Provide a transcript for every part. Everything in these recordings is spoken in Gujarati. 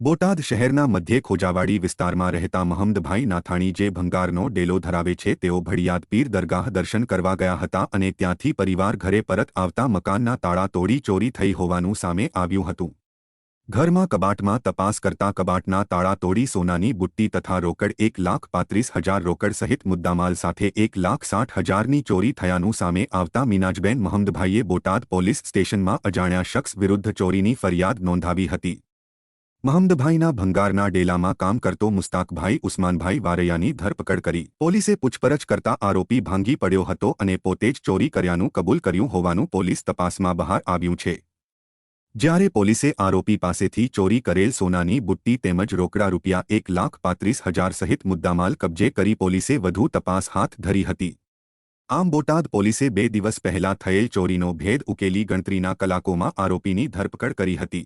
બોટાદ શહેરના મધ્યે ખોજાવાડી વિસ્તારમાં રહેતા મહમદભાઈ નાથાણી જે ભંગારનો ડેલો ધરાવે છે, તેઓ ભડિયાદ પીર દરગાહ દર્શન કરવા ગયા હતા અને ત્યાંથી પરિવાર ઘરે પરત આવતા મકાનના તાળા તોડી ચોરી થઈ હોવાનું સામે આવ્યું હતું. ઘરમાં કબાટમાં તપાસ કરતા કબાટના તાળા તોડી સોનાની બુટ્ટી તથા રોકડ એક લાખ પાંત્રીસ હજાર રોકડ સહિત મુદ્દામાલ સાથે એક લાખ સાઠ હજારની ચોરી થયાનું સામે આવતા મીનાજબેન મહમદભાઈએ બોટાદ પોલીસ સ્ટેશનમાં અજાણ્યા શખ્સ વિરુદ્ધ ચોરીની ફરિયાદ નોંધાવી હતી. મહમદભાઈના ભંગારના ડેલામાં કામ કરતો મુસ્તાકભાઈ ઉસ્માનભાઈ વારૈયાની ધરપકડ કરી. પોલીસે પૂછપરછ કરતા આરોપી ભાંગી પડ્યો હતો અને પોતે જ ચોરી કર્યાનું કબૂલ કર્યું હોવાનું પોલીસ તપાસમાં બહાર આવ્યું છે. જ્યારે પોલીસે આરોપી પાસેથી ચોરી કરેલ સોનાની બુટ્ટી તેમજ રોકડા રૂપિયા એક લાખ પાંત્રીસ હજાર સહિત મુદ્દામાલ કબજે કરી પોલીસે વધુ તપાસ હાથ ધરી હતી. આમ બોટાદ પોલીસે બે દિવસ પહેલા થયેલ ચોરીનો ભેદ ઉકેલી ગણતરીના કલાકોમાં આરોપીની ધરપકડ કરી હતી.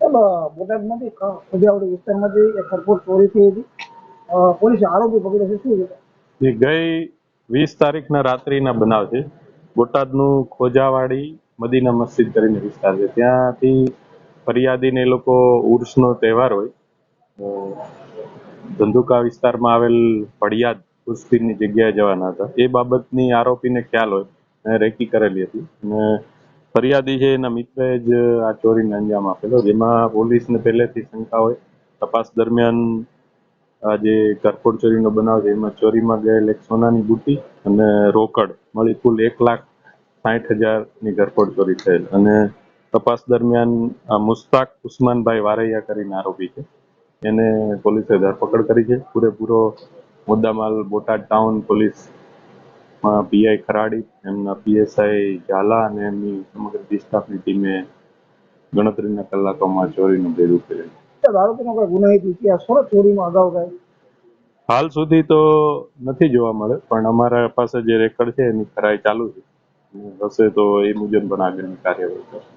સાહેબ બોટાદમાંથી ખોજાવડી વિસ્તારમાંથી એક એરપોર્ટ ચોરી થઈ હતી. પોલીસે આરોપી પકડ્યો છે. શું છે ગઈ વીસ તારીખના રાત્રિના બનાવ છે. બોટાદનું ખોજાવાડી મદીના મસ્જિદ કરીને વિસ્તાર છે. ત્યાંથી ફરિયાદીને એ લોકો ઉર્સનો તહેવાર હોય. ધંધુકા વિસ્તારમાં આવેલ ભડિયાદ ઉર્સપીરની જગ્યાએ જવાના હતા. એ બાબતની આરોપીને ખ્યાલ હોય અને રેકી કરેલી હતી. અને ફરિયાદી છે, એના મિત્રએ જ આ ચોરીને અંજામ આપેલો. જેમાં પોલીસને પહેલેથી શંકા હોય, તપાસ દરમિયાન આ જે કરફોડ ચોરીનો બનાવ છે, એમાં ચોરીમાં ગયેલ એક સોનાની બુટ્ટી અને રોકડ, મળી કુલ એક લાખ સાઠ હજારની ઘરફોડ ચોરી થયેલ. અને તપાસ દરમિયાન આ મુસ્તાક ઉસ્માનભાઈ વારૈયા કરીને આરોપી છે. એને પોલીસે ધરપકડ કરી છે. પૂરેપૂરો મુદ્દામાલ Botad town police PI Kharadi એમના પીએસઆઈ ઝાલા અને એમની સમગ્ર ડિસ્ટાફની ટીમે ગણતરીના કલાકોમાં ચોરીનું ભેદ કર્યું. આરોપીનો કોઈ ગુનાહિત ઇતિહાસ ખરો ચોરીમાં અગાઉ કાંઈ હાલ સુધી તો નથી જોવા મળે પણ અમારા પાસે જે રેકર્ડ છે એની ખરાઈ ચાલુ છે. હશે તો એ મુજબ પણ આગળની કાર્યવાહી કરશું.